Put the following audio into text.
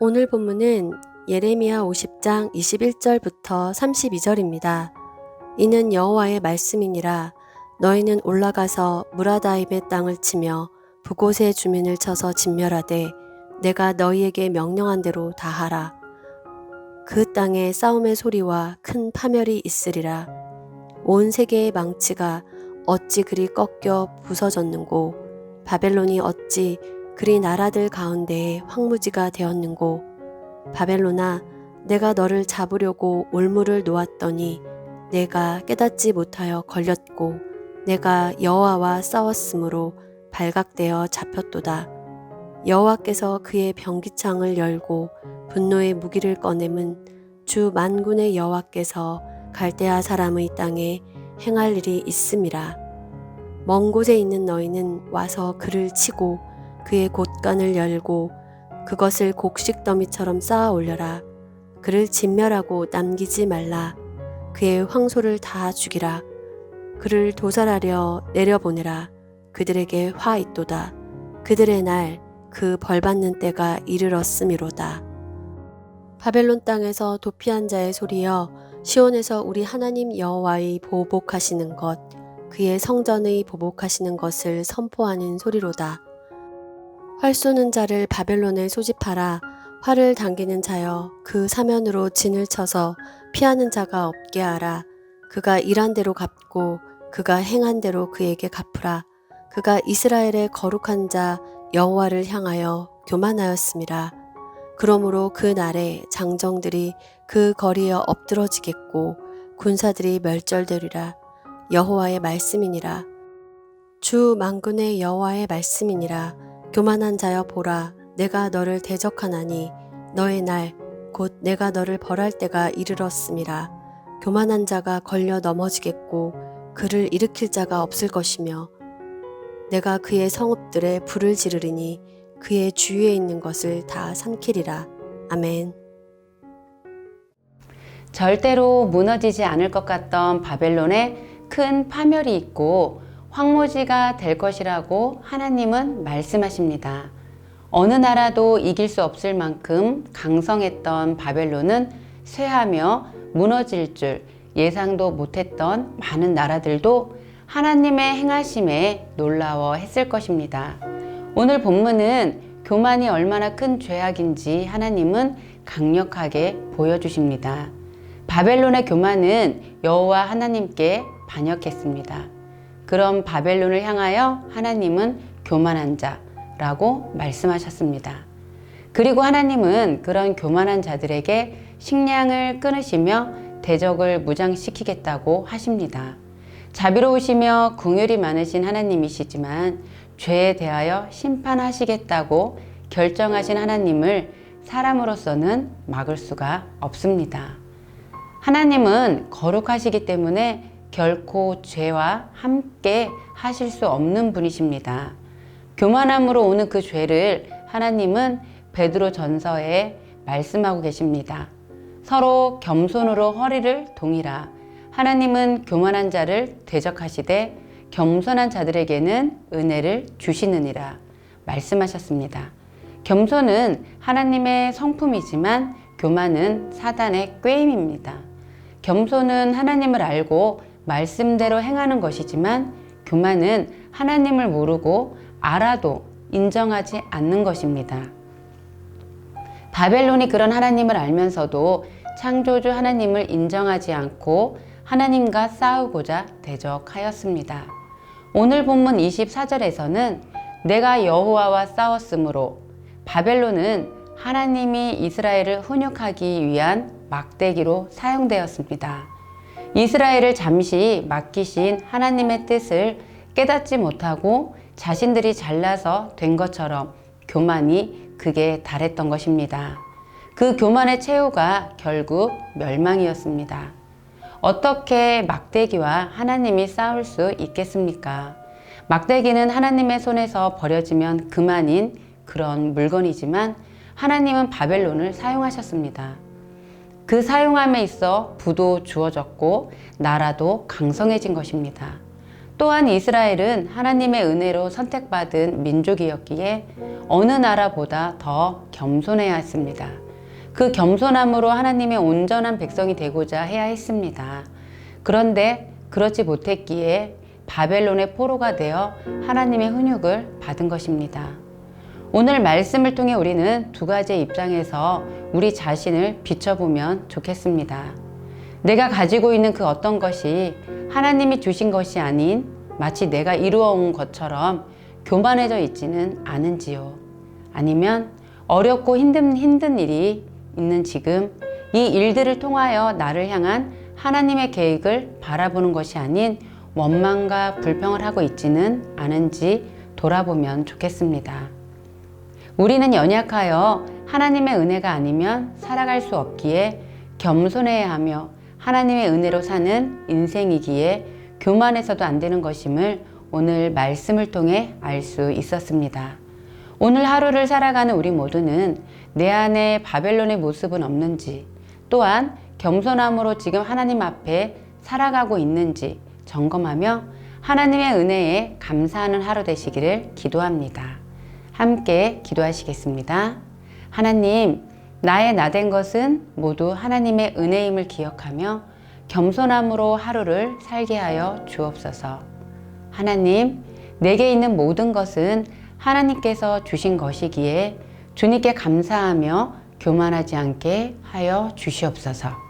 오늘 본문은 예레미야 50장 21절부터 32절입니다. 이는 여호와의 말씀이니라 너희는 올라가서 무라다임의 땅을 치며 그곳의 주민을 쳐서 진멸하되 내가 너희에게 명령한 대로 다 하라. 그 땅에 싸움의 소리와 큰 파멸이 있으리라. 온 세계의 망치가 어찌 그리 꺾여 부서졌는고 바벨론이 어찌 그리 나라들 가운데에 황무지가 되었는고 바벨론아 내가 너를 잡으려고 올무를 놓았더니 내가 깨닫지 못하여 걸렸고 내가 여호와와 싸웠으므로 발각되어 잡혔도다. 여호와께서 그의 병기창을 열고 분노의 무기를 꺼내면 주 만군의 여호와께서 갈대아 사람의 땅에 행할 일이 있음이라. 먼 곳에 있는 너희는 와서 그를 치고 그의 곳간을 열고 그것을 곡식 더미처럼 쌓아 올려라. 그를 진멸하고 남기지 말라. 그의 황소를 다 죽이라. 그를 도살하려 내려보내라. 그들에게 화 있도다. 그들의 날 그 벌받는 때가 이르렀음이로다. 바벨론 땅에서 도피한 자의 소리여 시온에서 우리 하나님 여호와의 보복하시는 것 그의 성전의 보복하시는 것을 선포하는 소리로다. 활 쏘는 자를 바벨론에 소집하라. 활을 당기는 자여 그 사면으로 진을 쳐서 피하는 자가 없게 하라. 그가 일한 대로 갚고 그가 행한 대로 그에게 갚으라. 그가 이스라엘의 거룩한 자 여호와를 향하여 교만하였음이라. 그러므로 그 날에 장정들이 그 거리에 엎드러지겠고 군사들이 멸절되리라. 여호와의 말씀이니라. 주 만군의 여호와의 말씀이니라. 교만한 자여 보라 내가 너를 대적하나니 너의 날 곧 내가 너를 벌할 때가 이르렀음이라 교만한 자가 걸려 넘어지겠고 그를 일으킬 자가 없을 것이며 내가 그의 성읍들에 불을 지르리니 그의 주위에 있는 것을 다 삼키리라. 아멘. 절대로 무너지지 않을 것 같던 바벨론에 큰 파멸이 있고 황무지가 될 것이라고 하나님은 말씀하십니다. 어느 나라도 이길 수 없을 만큼 강성했던 바벨론은 쇠하며 무너질 줄 예상도 못했던 많은 나라들도 하나님의 행하심에 놀라워 했을 것입니다. 오늘 본문은 교만이 얼마나 큰 죄악인지 하나님은 강력하게 보여주십니다. 바벨론의 교만은 여호와 하나님께 반역했습니다. 그럼 바벨론을 향하여 하나님은 교만한 자라고 말씀하셨습니다. 그리고 하나님은 그런 교만한 자들에게 식량을 끊으시며 대적을 무장시키겠다고 하십니다. 자비로우시며 궁율이 많으신 하나님이시지만 죄에 대하여 심판하시겠다고 결정하신 하나님을 사람으로서는 막을 수가 없습니다. 하나님은 거룩하시기 때문에 결코 죄와 함께 하실 수 없는 분이십니다. 교만함으로 오는 그 죄를 하나님은 베드로 전서에 말씀하고 계십니다. 서로 겸손으로 허리를 동이라. 하나님은 교만한 자를 대적하시되 겸손한 자들에게는 은혜를 주시느니라 말씀하셨습니다. 겸손은 하나님의 성품이지만 교만은 사단의 꾀임입니다. 겸손은 하나님을 알고 말씀대로 행하는 것이지만 교만은 하나님을 모르고 알아도 인정하지 않는 것입니다. 바벨론이 그런 하나님을 알면서도 창조주 하나님을 인정하지 않고 하나님과 싸우고자 대적하였습니다. 오늘 본문 24절에서는 내가 여호와와 싸웠으므로 바벨론은 하나님이 이스라엘을 훈육하기 위한 막대기로 사용되었습니다. 이스라엘을 잠시 맡기신 하나님의 뜻을 깨닫지 못하고 자신들이 잘나서 된 것처럼 교만이 극에 달했던 것입니다. 그 교만의 최후가 결국 멸망이었습니다. 어떻게 막대기와 하나님이 싸울 수 있겠습니까? 막대기는 하나님의 손에서 버려지면 그만인 그런 물건이지만 하나님은 바벨론을 사용하셨습니다. 그 사용함에 있어 부도 주어졌고 나라도 강성해진 것입니다. 또한 이스라엘은 하나님의 은혜로 선택받은 민족이었기에 어느 나라보다 더 겸손해야 했습니다. 그 겸손함으로 하나님의 온전한 백성이 되고자 해야 했습니다. 그런데 그렇지 못했기에 바벨론의 포로가 되어 하나님의 훈육을 받은 것입니다. 오늘 말씀을 통해 우리는 두 가지의 입장에서 우리 자신을 비춰보면 좋겠습니다. 내가 가지고 있는 그 어떤 것이 하나님이 주신 것이 아닌 마치 내가 이루어온 것처럼 교만해져 있지는 않은지요. 아니면 어렵고 힘든, 힘든 일이 있는 지금 이 일들을 통하여 나를 향한 하나님의 계획을 바라보는 것이 아닌 원망과 불평을 하고 있지는 않은지 돌아보면 좋겠습니다. 우리는 연약하여 하나님의 은혜가 아니면 살아갈 수 없기에 겸손해야 하며 하나님의 은혜로 사는 인생이기에 교만해서도 안 되는 것임을 오늘 말씀을 통해 알 수 있었습니다. 오늘 하루를 살아가는 우리 모두는 내 안에 바벨론의 모습은 없는지 또한 겸손함으로 지금 하나님 앞에 살아가고 있는지 점검하며 하나님의 은혜에 감사하는 하루 되시기를 기도합니다. 함께 기도하시겠습니다. 하나님, 나의 나 된 것은 모두 하나님의 은혜임을 기억하며 겸손함으로 하루를 살게 하여 주옵소서. 하나님, 내게 있는 모든 것은 하나님께서 주신 것이기에 주님께 감사하며 교만하지 않게 하여 주시옵소서.